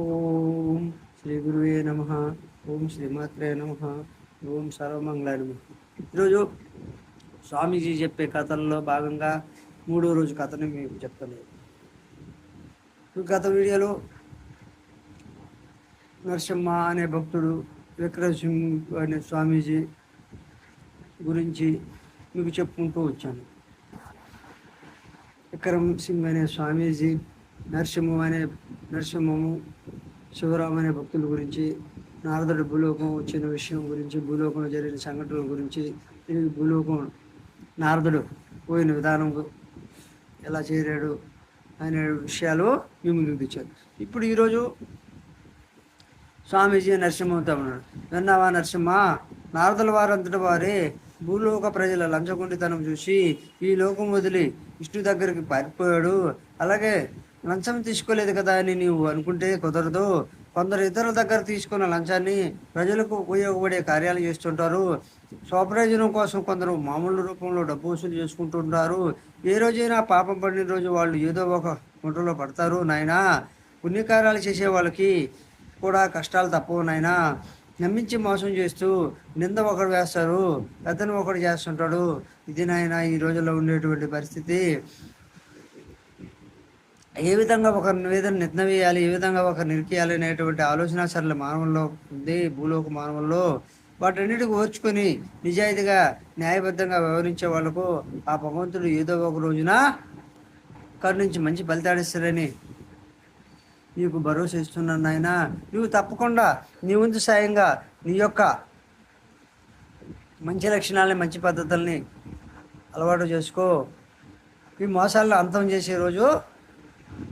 ఓం శ్రీ గురువే నమ. ఓం శ్రీమాత్రే నమ. ఓం సర్వమంగళ నమ. ఈరోజు స్వామీజీ చెప్పే కథల్లో భాగంగా మూడో రోజు కథని మీకు చెప్తలేదు గత వీడియోలో నరసింహ అనే భక్తుడు విక్రమ్ అనే స్వామీజీ గురించి మీకు చెప్పుకుంటూ వచ్చాను. విక్రమ్ సింగ్ అనే స్వామీజీ నరసింహం అనే నరసింహము శివరాము అనే భక్తుల గురించి నారదుడు భూలోకం వచ్చిన విషయం గురించి భూలోకంలో జరిగిన సంఘటనల గురించి భూలోకం నారదుడు పోయిన విధానం ఎలా చేరాడు అనే విషయాలు మీ ముందుకు తెచ్చారు ఇప్పుడు ఈరోజు స్వామీజీ నరసింహంతో ఉన్నాడు విన్నావా నరసింహ? నారదుల వారంతటి వారే భూలోక ప్రజల లంచగొండితనం చూసి ఈ లోకం వదిలి విష్ణు దగ్గరికి పారిపోయాడు. అలాగే లంచం తీసుకోలేదు కదా అని నీవు అనుకుంటే కుదరదు. కొందరు ఇతరుల దగ్గర తీసుకున్న లంచాన్ని ప్రజలకు ఉపయోగపడే కార్యాలు చేస్తుంటారు. స్వప్రయోజనం కోసం కొందరు మామూలు రూపంలో డబ్బు వసూలు చేసుకుంటుంటారు. ఏ రోజైనా పాపం పడిన రోజు వాళ్ళు ఏదో ఒక గుంటలో పడతారు నాయనా. పుణ్యకార్యాలు చేసే వాళ్ళకి కూడా కష్టాలు తప్పవు నాయనా. నమ్మించి మోసం చేస్తూ నింద ఒకడు వేస్తారు పెద్దను ఒకడు చేస్తుంటాడు. ఇది నాయన ఈ రోజుల్లో ఉండేటువంటి పరిస్థితి. ఏ విధంగా ఒక నివేదన నిద్నవేయాలి ఏ విధంగా ఒక నిరికేయాలి అనేటువంటి ఆలోచన సరళ మానవుల్లో ఉంది భూలోక మానవుల్లో. వాటన్నిటికి ఓర్చుకొని నిజాయితీగా న్యాయబద్ధంగా వ్యవహరించే వాళ్ళకు ఆ భగవంతుడు ఏదో ఒక రోజున కరుణించి మంచి ఫలితాడిస్తారని నీకు భరోసా ఇస్తున్నాను నాయన. నువ్వు తప్పకుండా నీ వంతు సాయంగా నీ యొక్క మంచి లక్షణాలని మంచి పద్ధతుల్ని అలవాటు చేసుకో. ఈ మోసాలను అంతం చేసే రోజు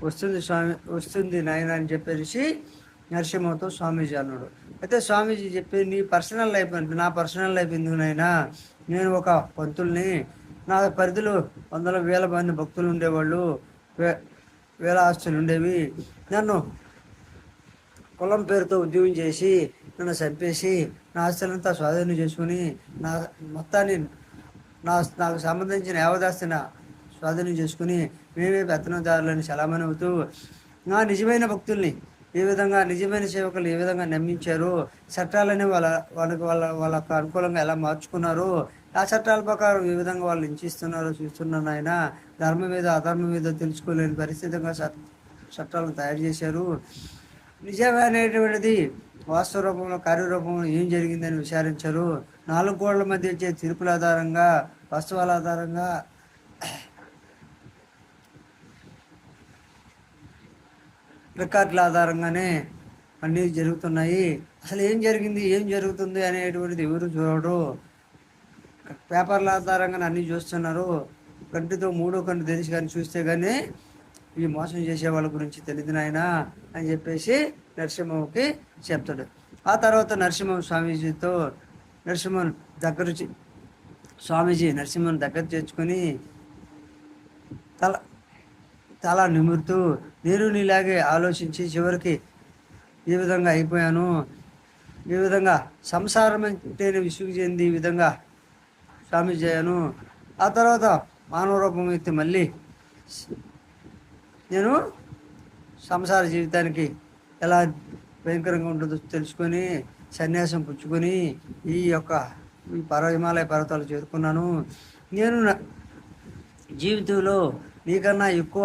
వస్తుంది స్వామి వస్తుంది నాయన అని చెప్పేసి నరసింహతో స్వామీజీ అన్నాడు. అయితే స్వామీజీ చెప్పి నీ పర్సనల్ లైఫ్ అంటే నా పర్సనల్ లైఫ్ ఎందుకు నాయనా? నేను ఒక పంతుల్ని నా పరిధిలో వందల వేల మంది భక్తులు ఉండేవాళ్ళు వే వేల ఆస్తులు ఉండేవి. నన్ను కులం పేరుతో ఉద్యోగం చేసి నన్ను చంపేసి నా ఆస్తులంతా స్వాధీనం చేసుకుని నా మొత్తాన్ని నా నాకు సంబంధించిన యావదాస్తిన స్వాధీనం చేసుకుని మేమే పెత్తనదారులని చలామణి అవుతూ నా నిజమైన భక్తుల్ని ఏ విధంగా నిజమైన సేవకులు ఏ విధంగా నమ్మించారు చట్టాలని వాళ్ళ వాళ్ళకి వాళ్ళ వాళ్ళకు అనుకూలంగా ఎలా మార్చుకున్నారు ఆ చట్టాల ప్రకారం ఏ విధంగా వాళ్ళు హింసిస్తున్నారో చూస్తున్నాను ఆయన ధర్మం మీద అధర్మం మీద తెలుసుకోలేని పరిస్థితిగా చట్టాలను తయారు చేశారు. నిజమైనటువంటిది వాస్తవ రూపంలో కార్యరూపంలో ఏం జరిగిందని విచారించారు. నాలుగు గోడల మధ్య వచ్చే తీర్పుల ఆధారంగా వాస్తవాల ఆధారంగా రికార్డుల ఆధారంగానే అన్నీ జరుగుతున్నాయి. అసలు ఏం జరిగింది? ఏం జరుగుతుంది? అనేటువంటిది ఎవరు చూడరు. పేపర్ల ఆధారంగానే అన్నీ చూస్తున్నారు. కంటితో మూడో కంటి తెలిసి కానీ చూస్తే కానీ ఈ మోసం చేసే వాళ్ళ గురించి తెలియదు నాయన అని చెప్పేసి నరసింహకి చెప్తాడు. ఆ తర్వాత నరసింహ స్వామీజీతో నరసింహన్ దగ్గర స్వామీజీ నరసింహన్ దగ్గర చేర్చుకొని తల తల నిమురుతూ నేను నీలాగే ఆలోచించి చివరికి ఈ విధంగా అయిపోయాను. ఈ విధంగా సంసారం అంటేనే విసుగు చెంది ఈ విధంగా స్వామి చేయను. ఆ తర్వాత మానవ రూపం ఎత్తి మళ్ళీ నేను సంసార జీవితానికి ఎలా భయంకరంగా ఉంటుందో తెలుసుకొని సన్యాసం పుచ్చుకొని ఈ యొక్క ఈ పర్వ హిమాలయ పర్వతాలు చేరుకున్నాను. నేను నా జీవితంలో నీకన్నా ఎక్కువ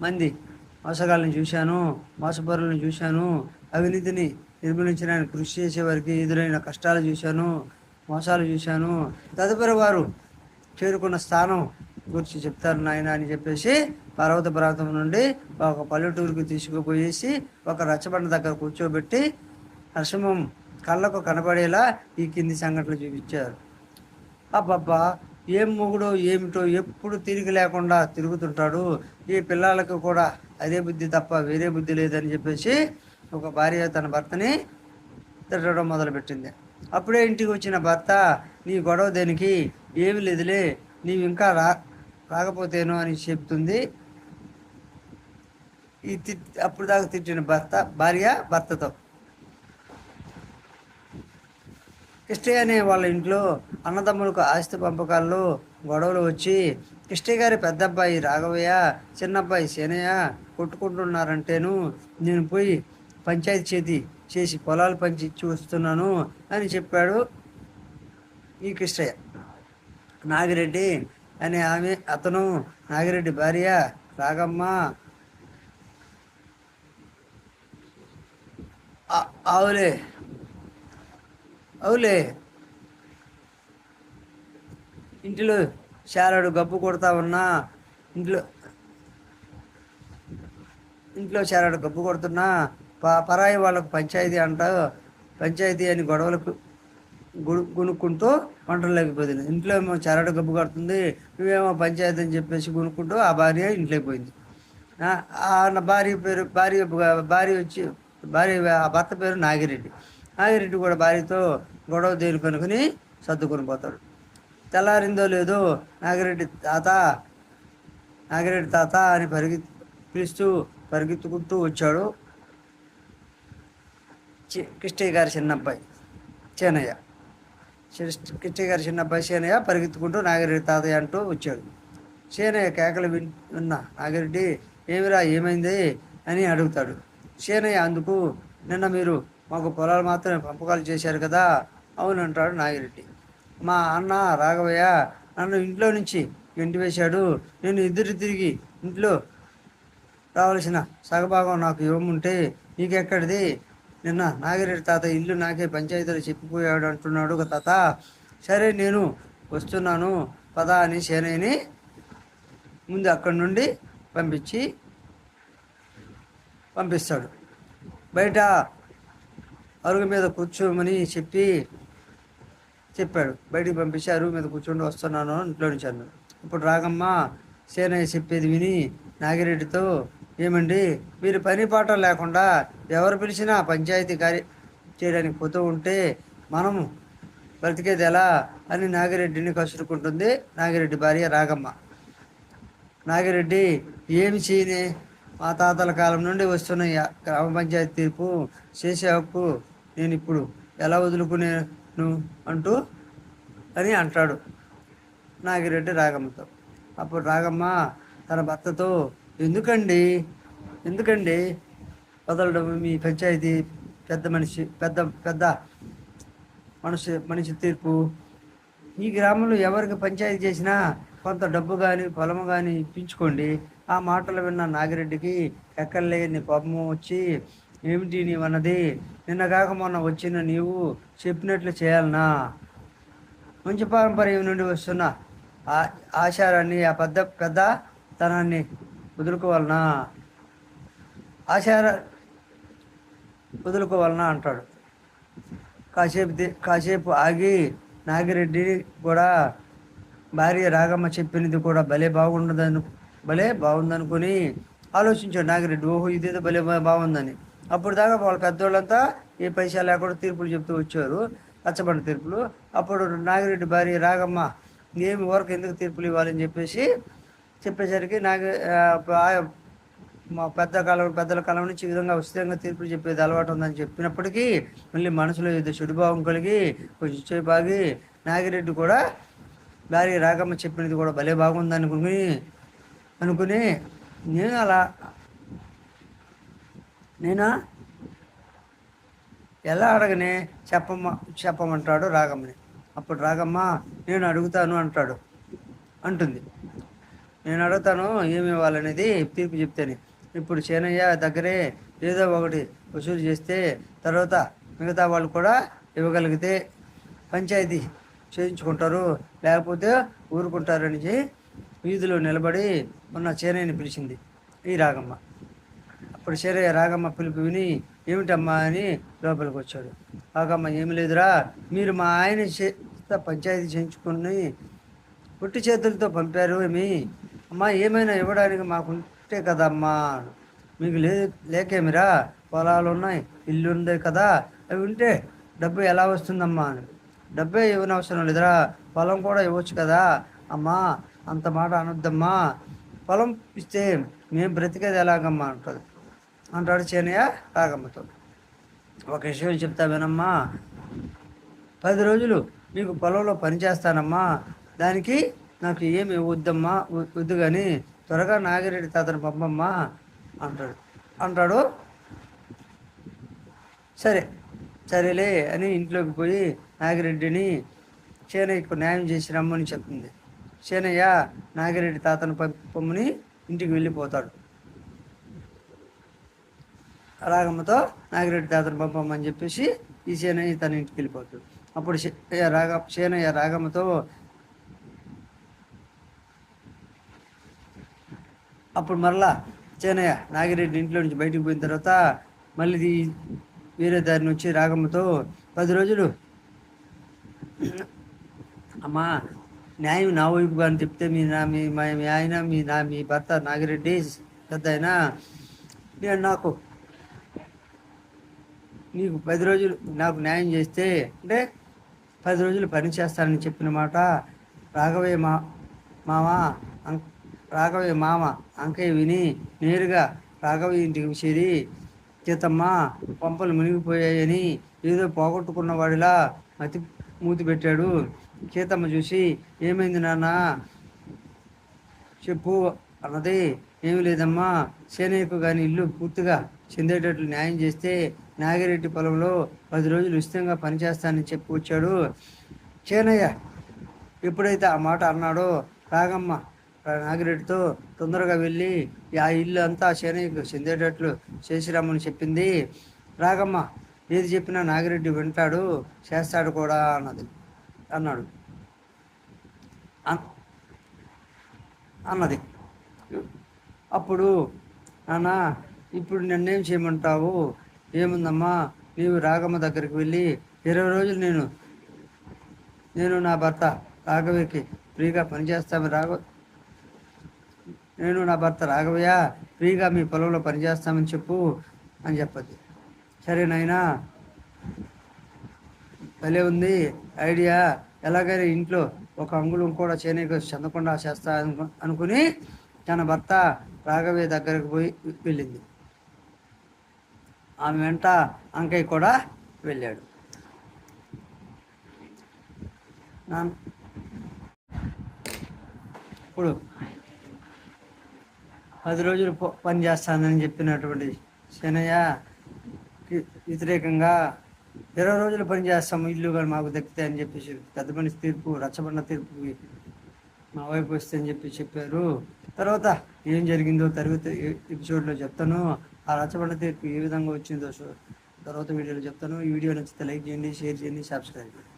మంది మోసగాళ్ళని చూశాను మోసపరులను చూశాను అవినీతిని నిర్మూలించడానికి కృషి చేసే వారికి ఎదురైన కష్టాలు చూశాను మోసాలు చూశాను. తదుపరి వారు చేరుకున్న స్థానం గురించి చెప్తారు నాయన అని చెప్పేసి పర్వత ప్రాంతం నుండి ఒక పల్లెటూరుకి తీసుకుపోయేసి ఒక రచ్చబండ దగ్గర కూర్చోబెట్టి నరసింహం కళ్ళకు కనబడేలా ఈ కింది సంఘటనలు చూపించారు. అబ్బబ్బా! ఏం మొగుడో ఏమిటో ఎప్పుడు తిరిగి లేకుండా తిరుగుతుంటాడు. ఈ పిల్లలకు కూడా అదే బుద్ధి తప్ప వేరే బుద్ధి లేదని చెప్పేసి ఒక భార్య తన భర్తని తిట్టడం మొదలుపెట్టింది. అప్పుడే ఇంటికి వచ్చిన భర్త నీ గొడవ దేనికి? ఏమి లేదులే నీవు ఇంకా రా రాకపోతేను అని చెప్తుంది. ఈ తిట్ అప్పుడు దాకా తిట్టిన భర్త భార్య భర్తతో. కిష్టి అనే వాళ్ళ ఇంట్లో అన్నదమ్ములకు ఆస్తి పంపకాల్లో గొడవలు వచ్చి కిష్టి గారి పెద్దబ్బాయి రాఘవయ్య చిన్నబ్బాయి సేనయ్య కొట్టుకుంటున్నారంటేను నేను పోయి పంచాయతీ చేతి చేసి పొలాలు పంచి ఇచ్చి వస్తున్నాను అని చెప్పాడు ఈ కృష్ణయ్య. నాగిరెడ్డి అనే ఆమె అతను నాగిరెడ్డి భార్య రాగమ్మ ఆవులే అవులే. ఇంటిలో చారాడు గబ్బు కొడతా ఉన్నా ఇంట్లో ఇంట్లో చేరాడు గబ్బు కొడుతున్నా ప పరాయి వాళ్ళకు పంచాయతీ అంట పంచాయతీ అని గొడవలకు గుడు గునుక్కుంటూ వంటల్లోకి పోయింది ఇంట్లో ఏమో చెరడు గబ్బు కడుతుంది నువ్వేమో పంచాయతీ అని చెప్పేసి గునుక్కుంటూ ఆ భార్య ఇంట్లోకి పోయింది. ఆ భార్య పేరు భార్య భార్య వచ్చి భార్య ఆ భర్త పేరు నాగిరెడ్డి. నాగిరెడ్డి కూడా భార్యతో గొడవ దేని కనుకుని సర్దుకొని పోతాడు. తెల్లారిందో లేదో నాగిరెడ్డి తాత నాగిరెడ్డి తాత అని పరిగెత్తి పిలుస్తూ పరిగెత్తుకుంటూ వచ్చాడు. చి- గారి చిన్నబ్బాయి చేనయ్య. కృష్ణయ్య గారి చిన్నబ్బాయి చేనయ్య పరిగెత్తుకుంటూ నాగిరెడ్డి తాతయ్య అంటూ వచ్చాడు. చేనయ్య కేకలు విన్ విన్న నాగిరెడ్డి ఏమిరా ఏమైంది? అని అడుగుతాడు. చేనయ్య అందుకు నిన్న మీరు మాకు పొలాలు మాత్రమే పంపకాలు చేశారు కదా అవునంటాడు నాగిరెడ్డి. మా అన్న రాఘవయ్య నన్ను ఇంట్లో నుంచి గంటి వేశాడు. నేను ఎదురు తిరిగి ఇంట్లో రావాల్సిన సగభాగం నాకు ఇవ్వముంటే నీకెక్కడిది? నిన్న నాగిరెడ్డి తాత ఇల్లు నాకే పంచాయతీలో చెప్పిపోయాడు అంటున్నాడు తాత. సరే నేను వస్తున్నాను పదా అని సేనయ్యని ముందు అక్కడి నుండి పంపించి పంపిస్తాడు. బయట అరుగు మీద కూర్చోమని చెప్పి చెప్పాడు. బయటికి పంపించి అరుగు మీద కూర్చొని వస్తున్నాను అని ఇంట్లో నుంచి అన్నాడు ఇప్పుడు రాగమ్మ సేనయ్య చెప్పేది విని నాగిరెడ్డితో ఏమండి మీరు పని పాట లేకుండా ఎవరు పిలిచినా పంచాయతీ కార్య చేయడానికి పోతూ ఉంటే మనం బ్రతికేది ఎలా అని నాగిరెడ్డిని కసురుకుంటుంది నాగిరెడ్డి భార్య రాగమ్మ. నాగిరెడ్డి ఏమి చేయని? మా తాతల కాలం నుండి వస్తున్న గ్రామ పంచాయతీ తీర్పు చేసే హక్కు నేను ఇప్పుడు ఎలా వదులుకునేను అంటూ అని అంటాడు నాగిరెడ్డి రాగమ్మతో. అప్పుడు రాగమ్మ తన భర్తతో ఎందుకండి? ఎందుకండి? వదలడం మీ పంచాయతీ పెద్ద మనిషి పెద్ద పెద్ద మనిషి మనిషి తీర్పు. ఈ గ్రామంలో ఎవరికి పంచాయతీ చేసినా కొంత డబ్బు కానీ పొలము కానీ ఇప్పించుకోండి. ఆ మాటలు విన్న నాగిరెడ్డికి ఎక్కడలేని కోపము వచ్చి ఏమిటి నీవన్నది? నిన్న కాక మొన్న వచ్చిన నీవు చెప్పినట్లు చేయాలనా? మంచి పారంపర్యం నుండి వస్తున్న ఆ ఆచారాన్ని ఆ పెద్ద పెద్ద తనాన్ని వదులుకోవాలనా? ఆచార వదులుకోవాలనా అంటాడు. కాసేపు కాసేపు ఆగి నాగిరెడ్డి కూడా భార్య రాగమ్మ చెప్పినది కూడా భలే బాగుండదని భలే బాగుందనుకొని ఆలోచించాడు నాగిరెడ్డి. ఓహో ఇదేదో భలే బాగుందని. అప్పుడు దాకా వాళ్ళ పెద్దోళ్ళంతా ఈ పైసా లేకుండా తీర్పులు చెప్తూ వచ్చారు. రచ్చబండ తీర్పులు. అప్పుడు నాగిరెడ్డి భార్య రాగమ్మ ఏమి వరకు ఎందుకు తీర్పులు ఇవ్వాలని చెప్పేసి చెప్పేసరికి నాగ మా పెద్ద కాలం పెద్దల కాలం నుంచి ఈ విధంగా ఉచితంగా తీర్పులు చెప్పేది అలవాటు ఉందని చెప్పినప్పటికీ మళ్ళీ మనసులో ఇది చెడుభావం కలిగి కొంచెం చేపాగి ఆగి నాగిరెడ్డి కూడా భార్య రాగమ్మ చెప్పినది కూడా భలే బాగుంది అనుకుని అనుకుని నేను అలా నేనా ఎలా అడగనే? చెప్పమ్మ చెప్పమంటాడు రాగమ్మని. అప్పుడు రాగమ్మ నేను అడుగుతాను అంటాడు. అంటుంది. నేను అడుగుతాను ఏమి ఇవ్వాలనేది తీర్పు చెప్తేనే. ఇప్పుడు చేనయ్య దగ్గరే ఏదో ఒకటి వసూలు చేస్తే తర్వాత మిగతా వాళ్ళు కూడా ఇవ్వగలిగితే పంచాయతీ చేయించుకుంటారు లేకపోతే ఊరుకుంటారని వీధిలో నిలబడి ఉన్న చేనయ్యని పిలిచింది ఈ రాగమ్మ. అప్పుడు సరే రాగమ్మ పిలుపు విని ఏమిటమ్మా అని లోపలికి వచ్చాడు. రాగమ్మ ఏమి లేదురా. మీరు మా ఆయన చేత పంచాయతీ చేయించుకుని పుట్టి చేతులతో పంపారు ఏమి? అమ్మా ఏమైనా ఇవ్వడానికి మాకుంటే కదమ్మా మీకు లే లేకేమిరా? పొలాలు ఉన్నాయి ఇల్లు ఉంది కదా. అవి ఉంటే డబ్బు ఎలా వస్తుందమ్మా అని డబ్బే ఇవ్వనవసరం లేదురా. పొలం కూడా ఇవ్వచ్చు కదా. అమ్మా అంత మాట అనొద్దమ్మా. పొలం ఇస్తే మేము బ్రతికేది ఎలాగమ్మా? అంటుంది అంటాడు చేనయ్య రాగమ్మతో. ఒక విషయం చెప్తా వినమ్మా. పది రోజులు మీకు పొలంలో పని చేస్తానమ్మా. దానికి నాకు ఏమి వద్దమ్మా వద్దు కానీ త్వరగా నాగిరెడ్డి తాతను పంపమ్మా అంటాడు. అంటాడు సరే సరేలే అని ఇంట్లోకి పోయి నాగిరెడ్డిని చేనయ్యకు న్యాయం చేసి రమ్మని చెప్తుంది. చేనయ్య నాగిరెడ్డి తాతను పంపమని ఇంటికి వెళ్ళిపోతాడు. రాగమ్మతో నాగిరెడ్డి తాతను పంపమని చెప్పేసి ఈ సేనయ్య తన ఇంటికి వెళ్ళిపోతాడు. అప్పుడు రాగ సేనయ్య రాగమ్మతో అప్పుడు మరలా చేనయ్య నాగిరెడ్డి ఇంట్లో నుంచి బయటికి పోయిన తర్వాత మళ్ళీ వేరే దారి నుంచి రాగమ్మతో పది రోజులు అమ్మా న్యాయం నా వైపుగా అని చెప్తే మీ నా మీ ఆయన మీ నా మీ భర్త నాగిరెడ్డి పెద్ద ఆయన నేను నాకు నీకు పది రోజులు నాకు న్యాయం చేస్తే అంటే పది రోజులు పని చేస్తానని చెప్పిన మాట రాఘవయ్య మా మామ అం- రాఘవయ్య మామ అంకయ్య విని నేరుగా రాఘవయ్య ఇంటికి చేరి సీతమ్మ పంపలు మునిగిపోయాయని ఏదో పోగొట్టుకున్న వాడిలా మతి మూతి పెట్టాడు. సీతమ్మ చూసి ఏమైంది నాన్న? చెప్పు అన్నది ఏమి లేదమ్మా. సేనయ్యకు కానీ ఇల్లు పూర్తిగా చెందేటట్లు న్యాయం చేస్తే నాగిరెడ్డి పొలంలో పది రోజులు ఉచితంగా పనిచేస్తానని చెప్పి వచ్చాడు. చేనయ్య ఎప్పుడైతే ఆ మాట అన్నాడో రాగమ్మ నాగిరెడ్డితో తొందరగా వెళ్ళి ఆ ఇల్లు అంతా సేనయ్యకు చెందేటట్లు చేసిరామని చెప్పింది. రాగమ్మ ఏది చెప్పినా నాగిరెడ్డి వింటాడు చేస్తాడు కూడా అన్నది అన్నాడు. అన్నది. అప్పుడు నాన్న ఇప్పుడు నన్నేం చేయమంటావు? ఏముందమ్మా? నీవు రాగమ్మ దగ్గరికి వెళ్ళి ఇరవై రోజులు నేను నేను నా భర్త రాఘవకి ఫ్రీగా పనిచేస్తాము రాఘవ నేను నా భర్త రాఘవయ్య ఫ్రీగా మీ పొలంలో పనిచేస్తామని చెప్పు అని చెప్పద్ది. సరే నాయనా భలే ఉంది. ఐడియా. ఎలాగైనా ఇంట్లో ఒక అంగుళం కూడా చేనేక చెందకుండా చేస్తా అనుకుని తన భర్త రాఘవయ్య దగ్గరకు పోయి వెళ్ళింది. ఆమె వెంట అంకయ్య కూడా వెళ్ళాడు. ఇప్పుడు పది రోజులు పని చేస్తానని చెప్పినటువంటి శనయ్య వ్యతిరేకంగా ఇరవై రోజులు పని చేస్తాము ఇల్లు కానీ మాకు దక్కితే అని చెప్పేసి పెద్ద మనిషి తీర్పు రచ్చబండ తీర్పు మా వైపు వస్తే అని చెప్పి చెప్పారు. తర్వాత ఏం జరిగిందో తర్వాత ఎపిసోడ్లో చెప్తాను. ఆ రచ్చబండ తీర్పు ఏ విధంగా వచ్చిందో తర్వాత వీడియోలో చెప్తాను. ఈ వీడియో నచ్చితే లైక్ చేయండి షేర్ చేయండి సబ్స్క్రైబ్ చేయండి.